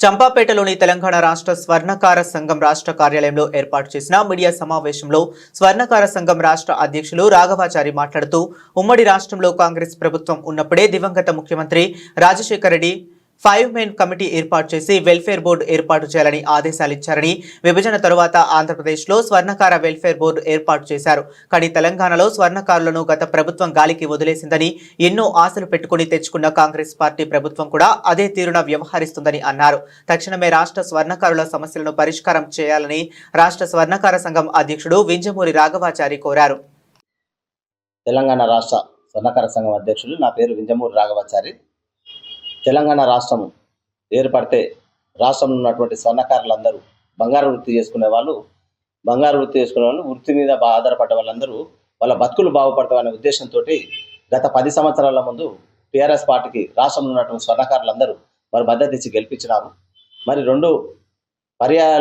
చంపాపేటలోని తెలంగాణ రాష్ట్ర స్వర్ణకార సంఘం రాష్ట్ర కార్యాలయంలో ఏర్పాటు చేసిన మీడియా సమావేశంలో స్వర్ణకార సంఘం రాష్ట్ర అధ్యక్షులు రాఘవాచారి మాట్లాడుతూ ఉమ్మడి రాష్ట్రంలో కాంగ్రెస్ ప్రభుత్వం ఉన్నప్పుడే దివంగత ముఖ్యమంత్రి Rajasekhara Reddy five men committee ఏర్పాటు చేసి వెల్ఫేర్ బోర్డు ఏర్పాటు చేయాలని ఆదేశాలు ఇచ్చారని విభజన తరువాత ఆంధ్రప్రదేశ్లో స్వర్ణకార వెల్ఫేర్ బోర్డు ఏర్పాటు చేశారు. కానీ తెలంగాణలో స్వర్ణకారులను గత ప్రభుత్వం గాలికి వదిలేసిందని ఎన్నో ఆశలు పెట్టుకుని తెచ్చుకున్న కాంగ్రెస్ పార్టీ ప్రభుత్వం కూడా అదే తీరున వ్యవహరిస్తుందని అన్నారు. తక్షణమే రాష్ట్ర స్వర్ణకారుల సమస్యలను పరిష్కారం చేయాలని రాష్ట్ర స్వర్ణకార సంఘం అధ్యక్షుడు వింజమూరి రాఘవాచారి కోరారు. తెలంగాణ రాష్ట్ర స్వర్ణకార సంఘం అధ్యక్షులు నా పేరు వింజమూరి రాఘవాచారి. తెలంగాణ రాష్ట్రం ఏర్పడితే రాష్ట్రంలో ఉన్నటువంటి స్వర్ణకారులందరూ బంగారు వృత్తి చేసుకునే వాళ్ళు బంగారు వృత్తి చేసుకునే వాళ్ళు వృత్తి మీద ఆధారపడ్డ వాళ్ళందరూ వాళ్ళ బతుకులు బాగుపడతామనే ఉద్దేశంతో గత పది సంవత్సరాల ముందు టీఆర్ఎస్ పార్టీకి రాష్ట్రంలో ఉన్నటువంటి స్వర్ణకారులందరూ మరి మద్దతు ఇచ్చి గెలిపించినారు. మరి రెండు పర్యాయాలు